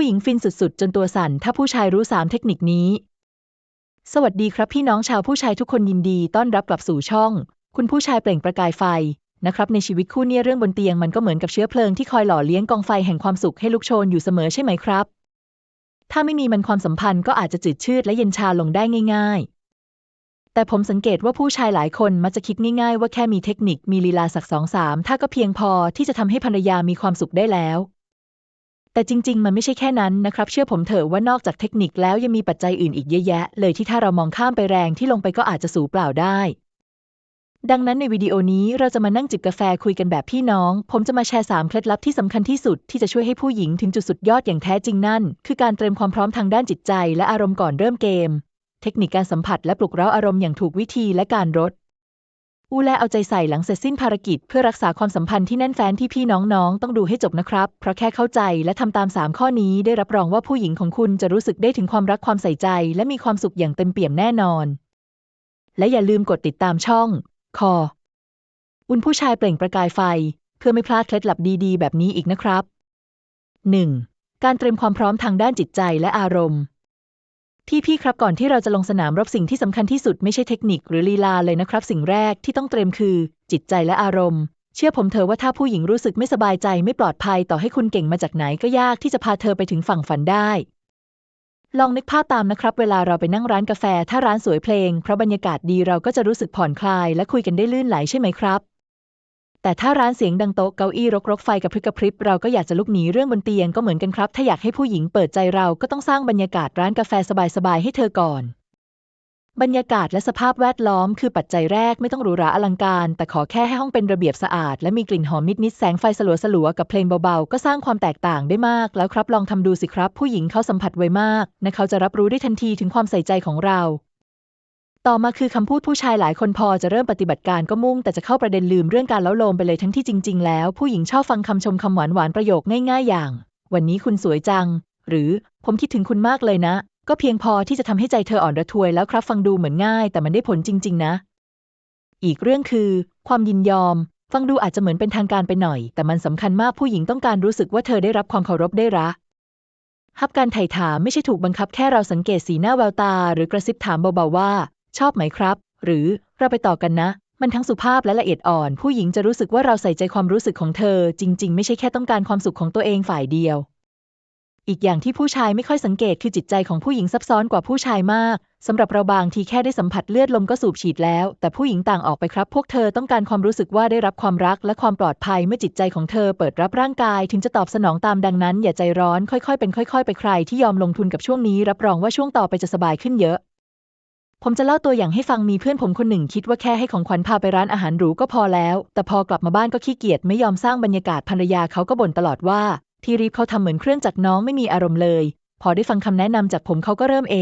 ผู้หญิงฟินสุดๆ จนตัวสั่น ถ้าผู้ชายรู้สามเทคนิคนี้ สวัสดีครับพี่น้องชาวผู้ชายทุกคนยินดีต้อนรับกลับสู่ช่อง คุณผู้ชายเปล่งประกายไฟนะครับในชีวิตคู่เนี่ยเรื่องบนเตียงมันก็เหมือนกับเชื้อเพลิงที่คอยหล่อเลี้ยงกองไฟแห่งความสุขให้ลุกโชนอยู่เสมอใช่ไหมครับ ถ้าไม่มีมันความสัมพันธ์ก็อาจจะจืดชืดและเย็นชาลงได้ง่าย ๆ แต่ผมสังเกตว่าผู้ชายหลายคนมักจะคิดง่าย ๆ ว่าแค่มีเทคนิคมีลีลาสักสองสามถ้าก็เพียงพอที่จะทำให้ภรรยามีความสุขได้แล้ว แต่จริง ๆ มันไม่ใช่แค่นั้นนะครับ เชื่อผมเถอะว่านอกจากเทคนิคแล้วยังมีปัจจัยอื่นอีกเยอะแยะ เลยที่ถ้าเรามองข้ามไปแรงที่ลงไปก็อาจจะสูญเปล่าได้ ดังนั้นในวิดีโอนี้เราจะมานั่งจิบกาแฟคุยกันแบบพี่น้อง ผมจะมาแชร์สามเคล็ดลับที่สำคัญที่สุดที่จะช่วยให้ผู้หญิงถึงจุดสุดยอดอย่างแท้จริงนั่น คือการเตรียมความพร้อมทางด้านจิตใจ และอารมณ์ก่อนเริ่มเกม เทคนิคการสัมผัสและปลุกเร้าอารมณ์อย่างถูกวิธีและการรด อูแลเอาใจใส่หลังเสร็จสิ้นภารกิจเพื่อรักษาความสัมพันธ์ที่แน่นแฟ้นที่พี่น้องๆ ต้องดูให้จบนะครับ เพราะแค่เข้าใจและทำตาม 3 ข้อนี้ได้รับรองว่าผู้หญิงของคุณจะรู้สึกได้ถึงความรักความใส่ใจ และมีความสุขอย่างเต็มเปี่ยมแน่นอน และอย่าลืมกดติดตามช่อง คอ อุ่นผู้ชายเปล่งประกายไฟ เพื่อไม่พลาดเคล็ดลับดีๆ แบบนี้อีกนะครับ 1. การเตรียมความพร้อมทางด้านจิตใจและอารมณ์ พี่พี่ครับก่อนที่เราจะลงสนามรบสิ่งที่สำคัญที่สุดไม่ใช่เทคนิคหรือลีลาเลยนะครับ สิ่งแรกที่ต้องเตรียมคือ จิตใจและอารมณ์ เชื่อผมเถอะว่าถ้าผู้หญิงรู้สึกไม่สบายใจไม่ปลอดภัยต่อให้คุณเก่งมาจากไหนก็ยากที่จะพาเธอไปถึงฝั่งฝันได้ ลองนึกภาพตามนะครับ เวลาเราไปนั่งร้านกาแฟ ถ้าร้านสวยเพลงเพราะบรรยากาศดีเราก็จะรู้สึกผ่อนคลาย และคุยกันได้ลื่นไหลใช่ไหมครับ แต่ถ้าร้านเสียงดังโต๊ะเก้าอี้รกรกไฟกระพริบกระพริบเราก็อยากจะลุกหนีเรื่องบนเตียงก็เหมือนกันครับ ถ้าอยากให้ผู้หญิงเปิดใจเราก็ต้องสร้างบรรยากาศร้านกาแฟสบายๆให้เธอก่อน บรรยากาศและสภาพแวดล้อมคือปัจจัยแรกไม่ต้องหรูหราอลังการ แต่ขอแค่ให้ห้องเป็นระเบียบสะอาด และมีกลิ่นหอมนิดๆแสงไฟสลัวๆกับเพลงเบาๆ ก็สร้างความแตกต่างได้มากแล้วครับลองทำดูสิครับ ผู้หญิงเขาสัมผัสไวมากนะเขาจะรับรู้ได้ทันทีถึงความใส่ใจของเรา ต่อมาคือคำพูดผู้ชายหลายคนพอจะเริ่มปฏิบัติการก็มุ่ง แต่จะเข้าประเด็นลืมเรื่องการเล้าโลมไปเลยทั้งที่จริง ๆ แล้ว ผู้หญิงชอบฟังคำชมคำหวานหวานประโยคง่าย ๆ อย่าง วันนี้คุณสวยจัง หรือผมคิดถึงคุณมากเลยนะ ก็เพียงพอที่จะทำให้ใจเธออ่อนระทวยแล้วครับฟังดูเหมือนง่าย แต่มันได้ผลจริง ๆ นะ อีกเรื่องคือ ความยินยอม ฟังดูอาจจะเหมือนเป็นทางการไปหน่อย แต่มันสำคัญมากผู้หญิงต้องการรู้สึกว่าเธอได้รับความเคารพได้รักฮับการไถ่ถามไม่ใช่ถูกบังคับแค่เราสังเกตสีหน้าแววตา หรือกระซิบถามเบาๆว่า ชอบไหมครับ หรือเราไปต่อกันนะ มันทั้งสุภาพและละเอียดอ่อน ผู้หญิงจะรู้สึกว่าเราใส่ใจความรู้สึกของเธอ จริง ๆ ไม่ใช่แค่ต้องการความสุขของตัวเองฝ่ายเดียว อีกอย่างที่ผู้ชายไม่ค่อยสังเกตคือจิตใจของผู้หญิงซับซ้อนกว่าผู้ชายมากสำหรับเราบางทีแค่ได้สัมผัสเลือดลมก็สูบฉีดแล้ว แต่ผู้หญิงต่างออกไปครับ พวกเธอต้องการความรู้สึกว่าได้รับความรักและความปลอดภัยเมื่อจิตใจของเธอเปิดรับร่างกายถึงจะตอบสนองตามดังนั้น อย่าใจร้อนค่อยๆ เป็นค่อย ๆ ไปใครที่ยอมลงทุนกับช่วงนี้ รับรองว่าช่วงต่อไปจะสบายขึ้นเยอะ ผมจะเล่าตัวอย่างให้ฟังมีเพื่อนผมคนหนึ่งคิดว่าแค่ให้ของขวัญพาไปร้านอาหารหรูก็พอแล้ว แต่พอกลับมาบ้านก็ขี้เกียจไม่ยอมสร้างบรรยากาศภรรยาเขาก็บ่นตลอดว่า ที่รีบเขาทำเหมือนเครื่องจักรน้องไม่มีอารมณ์เลย พอได้ฟังคำแนะนำจากผมเขาก็เริ่มเอ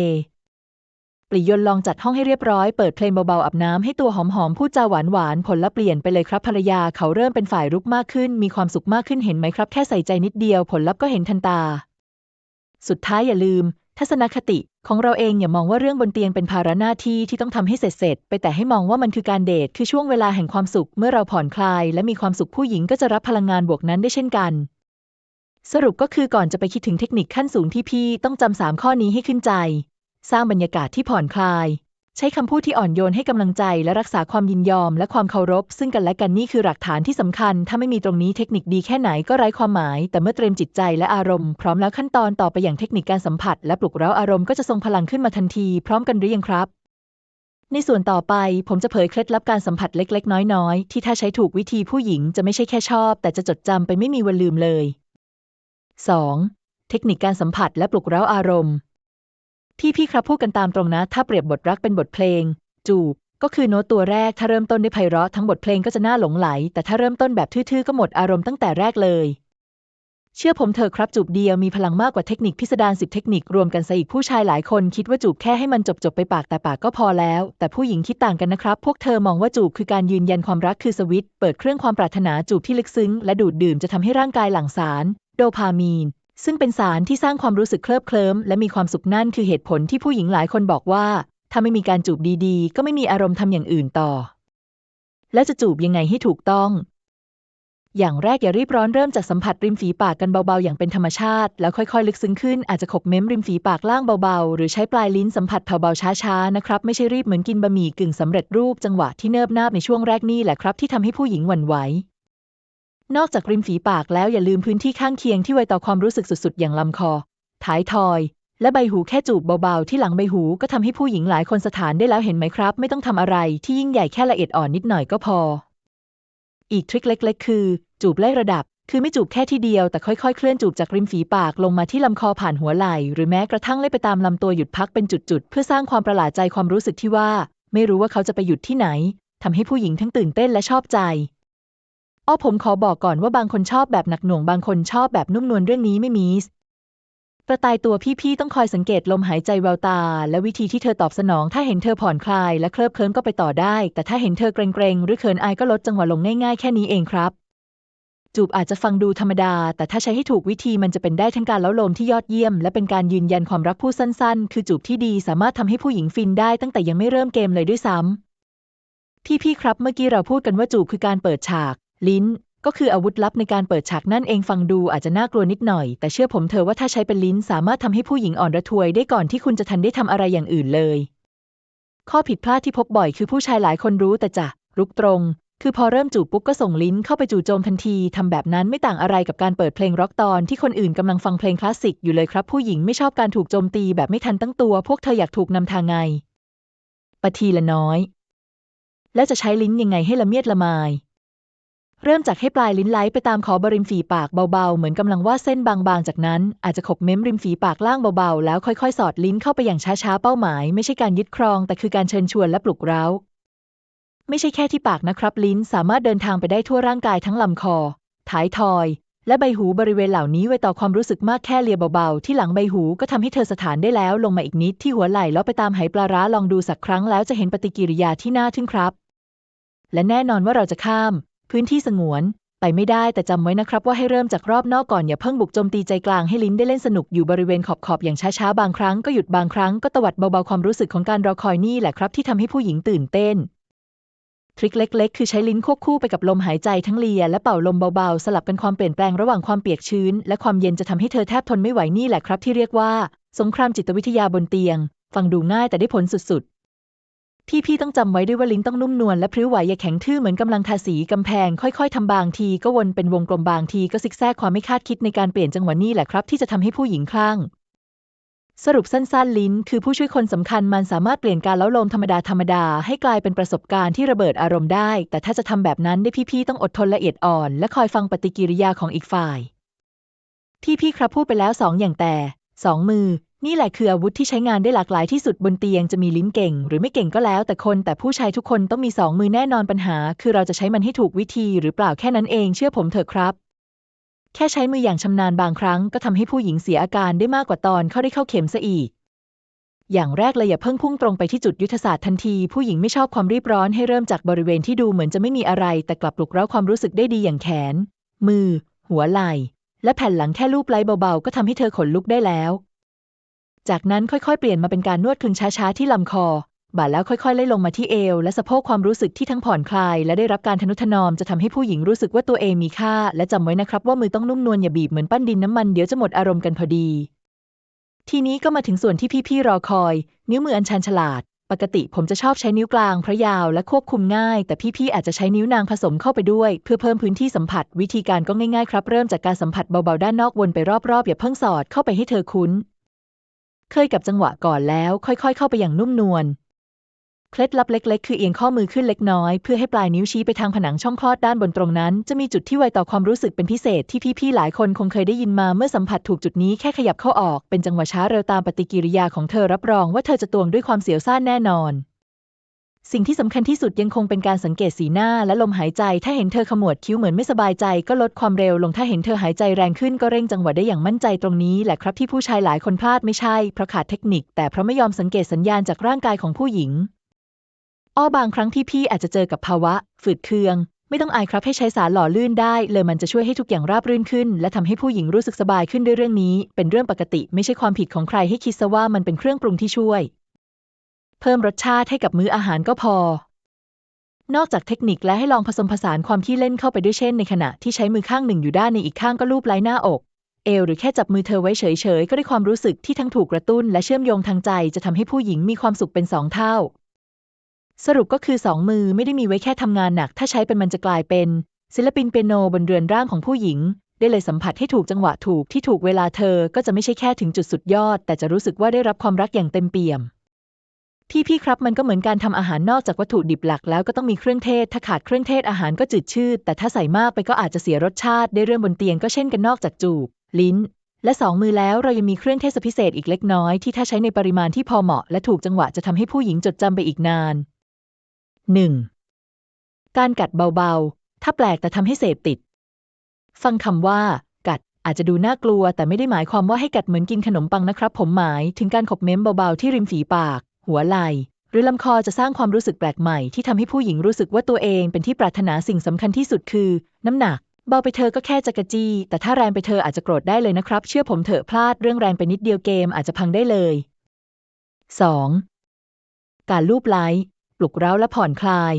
ปริยนลองจัดห้องให้เรียบร้อยเปิดเพลงเบาๆอาบน้ำให้ตัวหอมๆพูดจาหวานๆผลละเปลี่ยนไปเลยครับภรรยาเขาเริ่มเป็นฝ่ายรุกมากขึ้น มีความสุขมากขึ้นเห็นไหมครับ แค่ใส่ใจนิดเดียวผลลัพธ์ก็เห็นทันตา สุดท้ายอย่าลืม ทัศนคติของเราเองอย่ามองว่าเรื่องบนเตียงเป็นภาระหน้าที่ที่ต้องทำให้เสร็จๆไปแต่ให้มองว่ามันคือการเดทคือช่วงเวลาแห่งความสุข เมื่อเราผ่อนคลาย และมีความสุขผู้หญิงก็จะรับพลังงานบวกนั้นได้เช่นกัน สรุปก็คือก่อนจะไปคิดถึงเทคนิคขั้นสูงที่พี่ต้องจำสามข้อนี้ให้ขึ้นใจ สร้างบรรยากาศที่ผ่อนคลาย ใช้คำพูดที่อ่อนโยนให้กำลังใจและรักษาความยินยอมและความเคารพ ซึ่งกันและกันนี่คือหลักฐานที่สำคัญ ถ้าไม่มีตรงนี้เทคนิคดีแค่ไหนก็ไร้ความหมาย แต่เมื่อเตรียมจิตใจและอารมณ์พร้อมแล้วขั้นตอนต่อไปอย่างเทคนิคการสัมผัส และปลุกเร้าอารมณ์ก็จะทรงพลังขึ้นมาทันที พร้อมกันหรือยังครับ ในส่วนต่อไปผมจะเผยเคล็ดลับการสัมผัสเล็ก ๆ น้อยๆที่ถ้าใช้ถูกวิธีผู้หญิงจะไม่ใช่แค่ชอบ แต่จะจดจำไปไม่มีวันลืมเลย 2. เทคนิคการสัมผัสและปลุกเร้าอารมณ์ พี่พี่ครับพูดกันตามตรงนะ ถ้าเปรียบบทรักเป็นบทเพลง จูบ ก็คือโน้ตตัวแรก ถ้าเริ่มต้นด้วยไพเราะทั้งบทเพลงก็จะน่าหลงไหล แต่ถ้าเริ่มต้นแบบทื่อๆก็หมดอารมณ์ตั้งแต่แรกเลย เชื่อผมเถอะครับจูบเดียวมีพลังมากกว่าเทคนิคพิสดารสิบเทคนิครวมกันซะอีกผู้ชายหลายคนคิดว่าจูบแค่ให้มันจบๆไปปากแต่ปากก็พอแล้ว แต่ผู้หญิงคิดต่างกันนะครับ พวกเธอมองว่าจูบคือการยืนยันความรักคือสวิตเปิดเครื่องความปรารถนาจูบที่ลึกซึ้ง และดูดดื่มจะทำให้ร่างกายหลั่งสาร โดพามีน ซึ่งเป็นสารที่สร้างความรู้สึกเคลิบเคลิ้มและมีความสุขนั่นคือเหตุผลที่ผู้หญิงหลายคนบอกว่า ถ้าไม่มีการจูบดีๆ ก็ไม่มีอารมณ์ทำอย่างอื่นต่อ แล้วจะจูบยังไงให้ถูกต้อง อย่างแรกอย่ารีบร้อนเริ่มจากสัมผัสริมฝีปากกันเบาๆ อย่างเป็นธรรมชาติ แล้วค่อยๆ ลึกซึ้งขึ้นอาจจะขบเม้มริมฝีปากล่างเบาๆ หรือใช้ปลายลิ้นสัมผัสเบาๆช้าๆนะครับไม่ใช่รีบเหมือนกินบะหมี่กึ่งสำเร็จรูปจังหวะที่เนิบนาบในช่วงแรกนี่แหละครับที่ทำให้ผู้หญิงหวั่นไหว นอกจากริมฝีปากแล้วอย่าลืมพื้นที่ข้างเคียงที่ไวต่อความรู้สึกสุดๆ อย่างลำคอ ท้ายทอย และใบหูแค่จูบเบาๆ ที่หลังใบหูก็ทำให้ผู้หญิงหลายคนสถานได้แล้วเห็นไหมครับ ไม่ต้องทำอะไรที่ยิ่งใหญ่แค่ละเอียดอ่อนนิดหน่อยก็พอ อีกทริคเล็ก ๆ คือ จูบไล่ระดับ คือไม่จูบแค่ทีเดียวแต่ค่อยๆ เคลื่อนจูบจากริมฝีปากลงมาที่ลำคอผ่านหัวไหล่ หรือแม้กระทั่งไล่ไปตามลำตัวหยุดพักเป็นจุดๆ เพื่อสร้างความประหลาดใจความรู้สึกที่ว่า ไม่รู้ว่าเขาจะไปหยุดที่ไหนทำให้ผู้หญิงทั้งตื่นเต้นและชอบใจ อ้อผมขอบอกก่อนว่าบางคนชอบแบบหนักหน่วงบางคนชอบแบบนุ่มนวลเรื่องนี้ไม่มีสกระต่ายตัวพี่ๆต้องคอยสังเกตลมหายใจแววตา และวิธีที่เธอตอบสนอง ถ้าเห็นเธอผ่อนคลายและเคลิบเคลิ้มก็ไปต่อได้ แต่ถ้าเห็นเธอเกรงๆหรือเขินอายก็ลดจังหวะลงง่ายๆแค่นี้เองครับ จูบอาจจะฟังดูธรรมดา แต่ถ้าใช้ให้ถูกวิธีมันจะเป็นได้ทั้งการเล้าโลมที่ยอดเยี่ยม และเป็นการยืนยันความรักผู้สั้น ๆ คือจูบที่ดีสามารถทำให้ผู้หญิงฟินได้ตั้งแต่ยังไม่เริ่มเกมเลยด้วยซ้ำพี่ๆครับ เมื่อกี้เราพูดกันว่าจูบคือการเปิดฉาก ลิ้น ก็คืออาวุธลับในการเปิดฉากนั่นเองฟังดูอาจจะน่ากลัวนิดหน่อย แต่เชื่อผมเถอะว่าถ้าใช้เป็นลิ้นสามารถทำให้ผู้หญิงอ่อนระทวยได้ก่อนที่คุณจะทันได้ทำอะไรอย่างอื่นเลย ข้อผิดพลาดที่พบบ่อยคือผู้ชายหลายคนรู้แต่จะรุกตรง คือพอเริ่มจูบปุ๊บก็ส่งลิ้นเข้าไปจู่โจมทันทีทำแบบนั้นไม่ต่างอะไรกับการเปิดเพลงร็อกตอนที่คนอื่นกำลังฟังเพลงคลาสสิกอยู่เลยครับ ผู้หญิงไม่ชอบการถูกโจมตีแบบไม่ทันตั้งตัว พวกเธออยากถูกนำทางไงปทีละน้อย แล้วจะใช้ลิ้นยังไงให้ละเมียดละไม เริ่มจากให้ปลายลิ้นไหลไปตามขอบริมฝีปากเบาๆ เหมือนกำลังวาดเส้นบางๆ จากนั้น อาจจะขบเม้มริมฝีปากล่างเบาๆ แล้วค่อยๆ สอดลิ้นเข้าไปอย่างช้าๆ เป้าหมาย ไม่ใช่การยึดครอง แต่คือการเชิญชวนและปลุกเร้า ไม่ใช่แค่ที่ปากนะครับ ลิ้นสามารถเดินทางไปได้ทั่วร่างกายทั้งลำคอท้ายทอย และใบหูบริเวณเหล่านี้ไว้ต่อความรู้สึกมากแค่เลียเบาๆ ที่หลังใบหูก็ทำให้เธอสถานได้แล้ว ลงมาอีกนิดที่หัวไหล่แล้วไปตามไหปลาร้าลองดูสักครั้งแล้วจะเห็นปฏิกิริยาที่น่าทึ่งครับ และแน่นอนว่าเราจะข้าม พื้นที่สงวน ไปไม่ได้แต่จำไว้นะครับว่าให้เริ่มจากรอบนอกก่อนอย่าเพิ่งบุกโจมตีใจกลางให้ลิ้นได้เล่นสนุกอยู่บริเวณขอบๆอบอย่างช้าๆ บางครั้งก็หยุดบางครั้งก็ตวัดเบาๆความรู้สึกของการรอคอยนี่แหละครับที่ทำให้ผู้หญิงตื่นเต้นทริคเล็กๆ คือใช้ลิ้นควบคู่ไปกับลมหายใจทั้งเลีย และเป่าลมเบาๆ สลับกันความเปลี่ยนแปลงระหว่างความเปียกชื้น และความเย็นจะทำให้เธอแทบทนไม่ไหวนี่แหละครับที่เรียกว่า สงครามจิตวิทยาบนเตียง ฟังดูง่ายแต่ได้ผลสุด พี่ๆต้องจำไว้ด้วยว่าลิ้นต้องนุ่มนวลและพริ้วไหวอย่าแข็งทื่อเหมือนกำลังทาสีกำแพง ค่อยๆทำบางทีก็วนเป็นวงกลมบางทีก็ซิกแซกความไม่คาดคิดในการเปลี่ยนจังหวะนี่แหละครับ ที่จะทำให้ผู้หญิงคลั่งสรุปสั้นๆ ลิ้น คือผู้ช่วยคนสำคัญมันสามารถเปลี่ยนการเล้าโลมธรรมดาธรรมดาให้กลายเป็นประสบการณ์ที่ระเบิดอารมณ์ได้ แต่ถ้าจะทำแบบนั้นได้พี่ๆต้องอดทนละเอียดอ่อน และคอยฟังปฏิกิริยาของอีกฝ่าย ที่พี่ครับพูดไปแล้วสองอย่างแต่สองมือ นี่แหละคืออาวุธที่ใช้งานได้หลากหลายที่สุดบนเตียงจะมีลิ้นเก่ง หรือไม่เก่งก็แล้ว แต่คนแต่ผู้ชายทุกคนต้องมีสองมือแน่นอนปัญหา คือเราจะใช้มันให้ถูกวิธีหรือเปล่าแค่นั้นเองเชื่อผมเถอะครับ แค่ใช้มืออย่างชำนาญบางครั้งก็ทำให้ผู้หญิงเสียอาการได้มากกว่าตอนเข้าได้เข้าเข็มซะอีกอย่างแรกเลยอย่าเพิ่งพุ่งตรงไปที่จุดยุทธศาสตร์ทันที ผู้หญิงไม่ชอบความรีบร้อนให้เริ่มจากบริเวณที่ดูเหมือนจะไม่มีอะไร แต่กลับปลุกเร้าความรู้สึกได้ดีอย่างแขน มือ หัวไหล่ และแผ่นหลังแค่ลูบไล้เบาๆ ก็ทำให้เธอขนลุกได้แล้ว จากนั้นค่อยๆ เปลี่ยนมาเป็นการนวดคลึงช้าๆ ที่ลำคอ บ่าแล้วค่อยๆไล่ลงมาที่เอว และสะโพกความรู้สึกที่ทั้งผ่อนคลาย และได้รับการทนุถนอมจะทำให้ผู้หญิงรู้สึกว่าตัวเองมีค่า และจำไว้นะครับว่ามือต้องนุ่มนวลอย่าบีบเหมือนปั้นดินน้ำมันเดี๋ยวจะหมดอารมณ์กันพอดี ทีนี้ก็มาถึงส่วนที่พี่ๆรอคอย นิ้วมืออันชันฉลาด ปกติผมจะชอบใช้นิ้วกลางเพราะยาวและควบคุมง่าย แต่พี่ๆอาจจะใช้นิ้วนางผสมเข้าไปด้วย เพื่อเพิ่มพื้นที่สัมผัส วิธีการก็ง่ายๆครับ เริ่มจากการสัมผัสเบาๆด้านนอกวนไปรอบๆอย่าเพิ่งสอดเข้าไปให้เธอคุ้น เคยกับจังหวะก่อนแล้วค่อยๆ เข้าไปอย่างนุ่มนวล เคล็ดลับเล็ก ๆ คือเอียงข้อมือขึ้นเล็กน้อย เพื่อให้ปลายนิ้วชี้ไปทางผนังช่องคลอดด้านบนตรงนั้น จะมีจุดที่ไวต่อความรู้สึกเป็นพิเศษที่พี่ๆหลายคนคงเคยได้ยินมาเมื่อสัมผัสถูกจุดนี้แค่ขยับเข้าออกเป็นจังหวะช้าเร็วตามปฏิกิริยาของเธอรับรองว่าเธอจะตวงด้วยความเสียวซ่านแน่นอน สิ่งที่สำคัญที่สุดยังคงเป็นการสังเกตสีหน้าและลมหายใจ ถ้าเห็นเธอขมวดคิ้วเหมือนไม่สบายใจ ก็ลดความเร็วลง ถ้าเห็นเธอหายใจแรงขึ้นก็เร่งจังหวะได้อย่างมั่นใจตรงนี้แหละครับที่ผู้ชายหลายคนพลาดไม่ใช่เพราะขาดเทคนิค แต่เพราะไม่ยอมสังเกตสัญญาณจากร่างกายของผู้หญิง อ้อบางครั้งที่พี่อาจจะเจอกับภาวะ ฝืดเคือง ไม่ต้องอายครับให้ใช้สารหล่อลื่นได้ เลยมันจะช่วยให้ทุกอย่างราบรื่นขึ้น และทำให้ผู้หญิงรู้สึกสบายขึ้นด้วยเรื่องนี้ เป็นเรื่องปกติ ไม่ใช่ความผิดของใครให้คิดซะว่ามันเป็นเครื่องปรุงที่ช่วย เพิ่มรสชาติให้กับมื้ออาหารก็พอ นอกจากเทคนิคและให้ลองผสมผสานความขี้เล่นเข้าไปด้วยเช่นในขณะที่ใช้มือข้างหนึ่งอยู่ด้านในอีกข้างก็ลูบไล้หน้าอก เอวหรือแค่จับมือเธอไว้เฉยๆ ก็ได้ความรู้สึกที่ทั้งถูกกระตุ้นและเชื่อมโยงทางใจจะทำให้ผู้หญิงมีความสุขเป็นสองเท่า สรุปก็คือสองมือไม่ได้มีไว้แค่ทำงานหนัก ถ้าใช้เป็นมันจะกลายเป็น ศิลปินเปียโนบนเรือนร่างของผู้หญิงได้เลยสัมผัสให้ถูกจังหวะถูกที่ถูกเวลาเธอ ก็จะไม่ใช่แค่ถึงจุดสุดยอด แต่จะรู้สึกว่าได้รับความรักอย่างเต็มเปี่ยม ที่พี่ครับมันก็เหมือนการทำอาหารนอกจากวัตถุดิบหลักแล้วก็ต้องมีเครื่องเทศ ถ้าขาดเครื่องเทศอาหารก็จืดชืดแต่ถ้าใส่มากไปก็อาจจะเสียรสชาติ ได้เรื่องบนเตียงก็เช่นกันนอกจากจูบ ลิ้น และสองมือแล้วเรายังมีเครื่องเทศพิเศษอีกเล็กน้อยที่ถ้าใช้ในปริมาณที่พอเหมาะ และถูกจังหวะจะทำให้ผู้หญิงจดจำไปอีกนาน 1. การกัดเบาๆ ถ้าแปลกแต่ทำให้เสพติด ฟังคำว่า กัดอาจจะดูน่ากลัว แต่ไม่ได้หมายความว่าให้กัดเหมือนกินขนมปังนะครับ ผมหมายถึงการขบเม้มเบาๆที่ริมฝีปาก หัวไหล่หรือลำคอจะสร้างความรู้สึกแปลกใหม่ที่ทำให้ผู้หญิงรู้สึกว่าตัวเองเป็นที่ปรารถนาสิ่งสำคัญที่สุดคือ น้ำหนัก เบาไปเธอก็แค่จะกระจี้ แต่ถ้าแรงไปเธออาจจะโกรธได้เลยนะครับ เชื่อผมเถอะพลาดเรื่องแรงไปนิดเดียวเกมอาจจะพังได้เลย 2. การลูบไล้ปลุกเร้าและผ่อนคลาย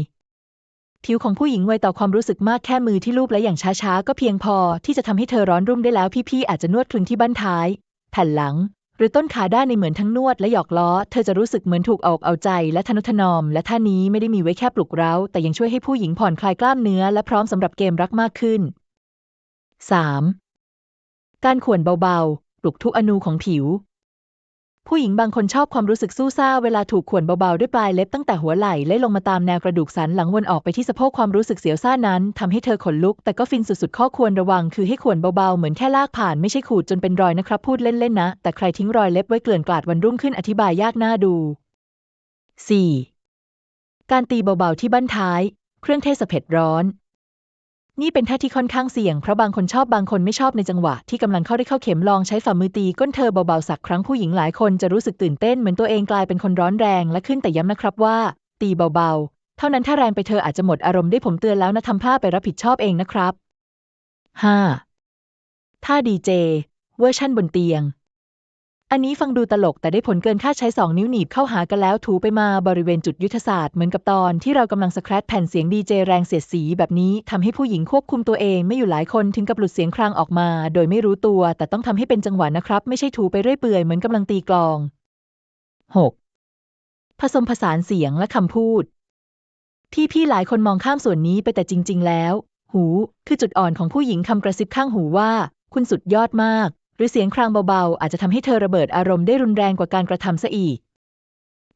ผิวของผู้หญิงไวต่อความรู้สึกมากแค่มือที่ลูบและอย่างช้าๆ ก็เพียงพอที่จะทำให้เธอร้อนรุ่มได้แล้วพี่ๆอาจจะนวดคลึงที่บั้นท้าย แผ่นหลัง หรือต้นขาด้านในเหมือนทั้งนวดและหยอกล้อ เธอจะรู้สึกเหมือนถูกเอาอกเอาใจและทนุถนอม และท่านี้ไม่ได้มีไว้แค่ปลุกเร้า แต่ยังช่วยให้ผู้หญิงผ่อนคลายกล้ามเนื้อและพร้อมสำหรับเกมรักมากขึ้น 3. การข่วนเบาๆ ปลุกทุกอนูของผิว ผู้หญิงบางคนชอบความรู้สึกสู้ซ่าเวลาถูกข่วนเบาๆ ด้วยปลายเล็บตั้งแต่หัวไหล่ไล่ลงมาตามแนวกระดูกสันหลังวนออกไปที่สะโพกความรู้สึกเสียวซ่านั้นทำให้เธอขนลุก แต่ก็ฟินสุดๆ ข้อควรระวังคือให้ข่วนเบาๆ เหมือนแค่ลากผ่านไม่ใช่ขูดจนเป็นรอยนะครับ พูดเล่นๆนะ แต่ใครทิ้งรอยเล็บไว้เกลื่อนกลาดวันรุ่งขึ้นอธิบายยากหน่าดู 4. การตีเบาๆที่บั้นท้าย เครื่องเทศเผ็ดร้อน นี่เป็นท่าที่ค่อนข้างเสี่ยงเพราะบางคนชอบบางคนไม่ชอบในจังหวะ ที่กำลังเข้าได้เข้าเข็มลองใช้ฝ่ามือตีก้นเธอเบาๆสักครั้งผู้หญิงหลายคนจะรู้สึกตื่นเต้นเหมือนตัวเองกลายเป็นคนร้อนแรงและขึ้นแต่ย้ำนะครับว่า ตีเบาๆ เท่านั้นถ้าแรงไปเธออาจจะหมดอารมณ์ได้ผมเตือนแล้วนะทำพลาดไปรับผิดชอบเองนะครับ 5. ท่าดีเจเวอร์ชั่นบนเตียง อันนี้ฟังดูตลกแต่ได้ผลเกินคาดใช้สองนิ้วหนีบเข้าหากันแล้วถูไปมาบริเวณจุดยุทธศาสตร์เหมือนกับตอนที่เรากำลังสครตแผ่นเสียงดีเจแรงเสียดสีแบบนี้ทำให้ผู้หญิงควบคุมตัวเองไม่อยู่หลายคนถึงกับหลุดเสียงครางออกมา โดยไม่รู้ตัว แต่ต้องทำให้เป็นจังหวะนะครับ ไม่ใช่ถูไปเรื่อยเปื่อยเหมือนกำลังตีกลอง 6. ผสมผสานเสียงและคำพูด ที่พี่หลายคนมองข้ามส่วนนี้ไปแต่จริง ๆ แล้ว หู คือจุดอ่อนของผู้หญิงคำกระซิบข้างหูว่า คุณสุดยอดมาก หรือเสียงครางเบาๆ อาจจะทำให้เธอระเบิดอารมณ์ได้รุนแรงกว่าการกระทำซะอีก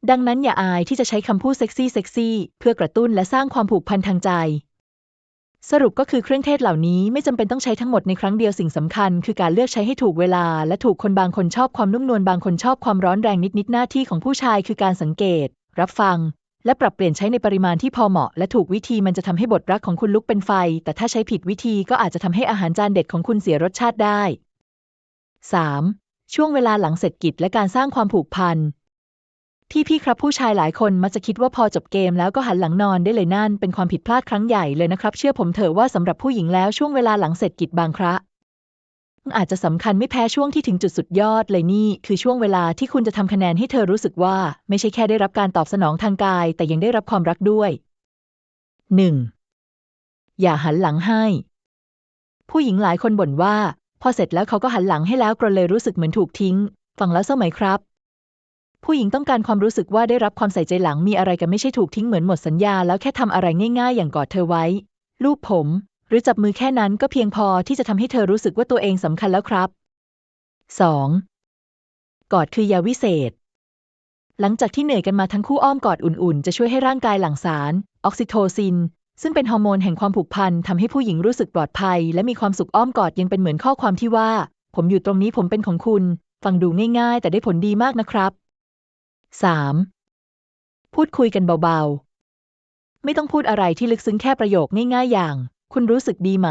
ดังนั้นอย่าอายที่จะใช้คำพูดเซ็กซี่เซ็กซี่เพื่อกระตุ้นและสร้างความผูกพันทางใจ สรุปก็คือเครื่องเทศเหล่านี้ไม่จำเป็นต้องใช้ทั้งหมดในครั้งเดียวสิ่งสำคัญ คือการเลือกใช้ให้ถูกเวลา และถูกคนบางคนชอบความนุ่มนวลบางคนชอบความร้อนแรงนิดๆหน้าที่ของผู้ชายคือการสังเกต รับฟังและปรับเปลี่ยนใช้ในปริมาณที่พอเหมาะ และถูกวิธีมันจะทำให้บทรักของคุณลุกเป็นไฟ แต่ถ้าใช้ผิดวิธีก็อาจจะทำให้อาหารจานเด็ดของคุณเสียรสชาติได้ 3. ช่วงเวลาหลังเสร็จกิจและการสร้างความผูกพันที่พี่ครับผู้ชายหลายคนมักจะคิดว่าพอจบเกมแล้วก็หันหลังนอนได้เลยนั่นเป็นความผิดพลาดครั้งใหญ่เลยนะครับ เชื่อผมเถอะว่าสำหรับผู้หญิงแล้วช่วงเวลาหลังเสร็จกิจบางครั้งอาจจะสำคัญไม่แพ้ช่วงที่ถึงจุดสุดยอดเลยนี่ คือช่วงเวลาที่คุณจะทำคะแนนให้เธอรู้สึกว่า ไม่ใช่แค่ได้รับการตอบสนองทางกาย แต่ยังได้รับความรักด้วย 1. อย่าหันหลังให้ ผู้หญิงหลายคนบ่นว่า พอเสร็จแล้วเขาก็หันหลังให้แล้วกระเลยรู้สึกเหมือนถูกทิ้ง ฟังแล้วเศร้าไหมครับ ผู้หญิงต้องการความรู้สึกว่าได้รับความใส่ใจหลังมีอะไรกันไม่ใช่ถูกทิ้งเหมือนหมดสัญญา แล้วแค่ทำอะไรง่ายๆ อย่างกอดเธอไว้ ลูบผม หรือจับมือแค่นั้นก็เพียงพอที่จะทำให้เธอรู้สึกว่าตัวเองสำคัญแล้วครับ 2. กอดคือยาวิเศษ หลังจากที่เหนื่อยกันมาทั้งคู่อ้อมกอดอุ่นๆ จะช่วยให้ร่างกายหลั่งสาร ออกซิโทซิน ซึ่งเป็นฮอร์โมนแห่งความผูกพันทำให้ผู้หญิงรู้สึกปลอดภัย และมีความสุขอ้อมกอดยังเป็นเหมือนข้อความที่ว่า ผมอยู่ตรงนี้ผมเป็นของคุณ ฟังดูง่ายๆ แต่ได้ผลดีมากนะครับ 3. พูดคุยกันเบาๆ ไม่ต้องพูดอะไรที่ลึกซึ้งแค่ประโยคง่ายๆ อย่าง คุณรู้สึกดีไหม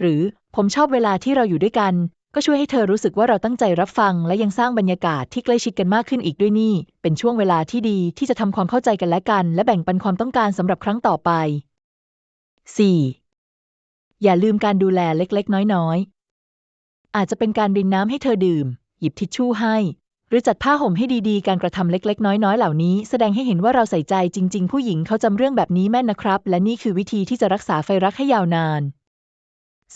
หรือผมชอบเวลาที่เราอยู่ด้วยกัน ก็ช่วยให้เธอรู้สึกว่าเราตั้งใจรับฟัง และยังสร้างบรรยากาศที่ใกล้ชิดกันมากขึ้นอีกด้วยนี่ เป็นช่วงเวลาที่ดีที่จะทำความเข้าใจกันและกัน และแบ่งปันความต้องการสำหรับครั้งต่อไป 4. อย่าลืมการดูแลเล็กๆ น้อยๆ อาจจะเป็นการรินน้ำให้เธอดื่ม หยิบทิชชู่ให้หรือรือจัดผ้าห่มให้ดีๆ การกระทำเล็กๆ น้อยๆ เหล่านี้ แสดงให้เห็นว่าเราใส่ใจจริง ๆ ผู้หญิงเขาจำเรื่องแบบนี้แม่นนะครับ และนี่คือวิธีที่จะรักษาไฟรักให้ยาวนาน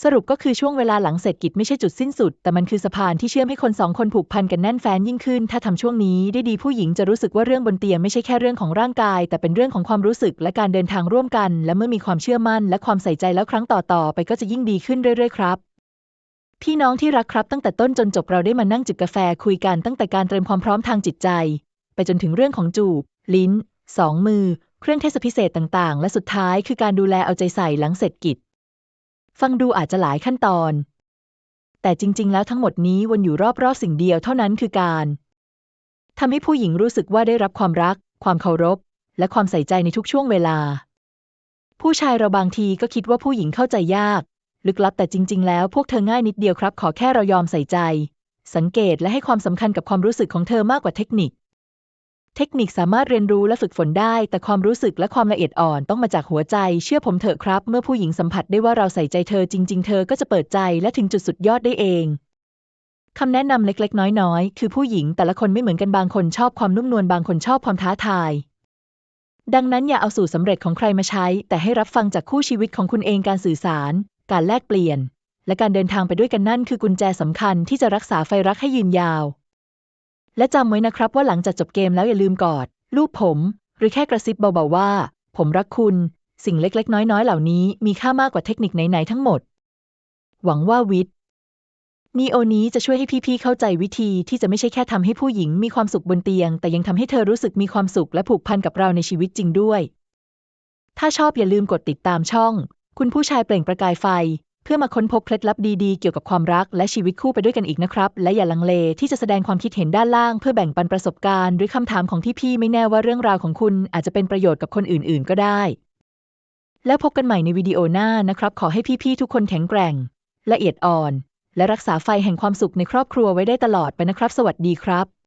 สรุปก็คือช่วงเวลาหลังเสร็จกิจไม่ใช่จุดสิ้นสุด แต่มันคือสะพานที่เชื่อมให้คนสองคนผูกพันกันแน่นแฟ้นยิ่งขึ้น ถ้าทำช่วงนี้ได้ดีผู้หญิงจะรู้สึกว่าเรื่องบนเตียงไม่ใช่แค่เรื่องของร่างกาย แต่เป็นเรื่องของความรู้สึกและการเดินทางร่วมกัน และเมื่อมีความเชื่อมั่น และความใส่ใจแล้วครั้งต่อๆไปก็จะยิ่งดีขึ้นเรื่อยๆครับพี่น้องที่รักครับตั้งแต่ต้นจนจบเราได้มานั่งจิบกาแฟคุยกันตั้งแต่การเตรียมความพร้อมทางจิตใจ ไปจนถึงเรื่องของจูบ ลิ้นสองมือ เครื่องเทศพิเศษต่างๆ และสุดท้ายคือการดูแลเอาใจใส่หลังเสร็จกิจ ฟังดูอาจจะหลายขั้นตอน แต่จริง ๆ แล้วทั้งหมดนี้วนอยู่รอบๆสิ่งเดียวเท่านั้นคือการทำให้ผู้หญิงรู้สึกว่าได้รับความรัก ความเคารพ และความใส่ใจในทุกช่วงเวลา ผู้ชายเราบางทีก็คิดว่าผู้หญิงเข้าใจยาก ลึกลับแต่จริง ๆ แล้วพวกเธอง่ายนิดเดียวครับ ขอแค่เรายอมใส่ใจ สังเกตและให้ความสำคัญกับความรู้สึกของเธอมากกว่าเทคนิค เทคนิคสามารถเรียนรู้และฝึกฝนได้ แต่ความรู้สึกและความละเอียดอ่อนต้องมาจากหัวใจ เชื่อผมเถอะครับ เมื่อผู้หญิงสัมผัสได้ว่าเราใส่ใจเธอจริง ๆ เธอก็จะเปิดใจและถึงจุดสุดยอดได้เองคำแนะนำเล็กๆ น้อยๆ คือผู้หญิงแต่ละคนไม่เหมือนกันบางคนชอบความนุ่มนวลบางคนชอบความท้าทาย ดังนั้นอย่าเอาสูตรสำเร็จของใครมาใช้ แต่ให้รับฟังจากคู่ชีวิตของคุณเองการสื่อสาร การแลกเปลี่ยน และการเดินทางไปด้วยกันนั่นคือกุญแจสำคัญที่จะรักษาไฟรักให้ยืนยาว และจำไว้นะครับว่าหลังจากจบเกมแล้วอย่าลืมกอดลูบผม หรือแค่กระซิบเบาๆว่า ผมรักคุณ สิ่งเล็กๆ น้อยๆ เหล่านี้มีค่ามากกว่าเทคนิคไหนๆทั้งหมด หวังว่าวิทนีโอนี้จะช่วยให้พี่ๆเข้าใจวิธีที่จะไม่ใช่แค่ทำให้ผู้หญิงมีความสุขบนเตียง แต่ยังทำให้เธอรู้สึกมีความสุขและผูกพันกับเราในชีวิตจริงด้วย ถ้าชอบอย่าลืมกดติดตามช่อง คุณผู้ชายเปล่งประกายไฟ พื่อมาค้นพบเคล็ดลับดีๆ เกี่ยวกับความรักและชีวิตคู่ไปด้วยกันอีกนะครับ และอย่าลังเลที่จะแสดงความคิดเห็นด้านล่าง เพื่อแบ่งปันประสบการณ์ หรือคำถามของพี่ๆไม่แน่ว่าเรื่องราวของคุณอาจจะเป็นประโยชน์กับคนอื่นๆ ก็ได้ แล้วพบกันใหม่ในวิดีโอหน้านะครับ ขอให้พี่ๆทุกคนแข็งแกร่ง ละเอียดอ่อน และรักษาไฟแห่งความสุขในครอบครัวไว้ได้ตลอดไปนะครับ สวัสดีครับ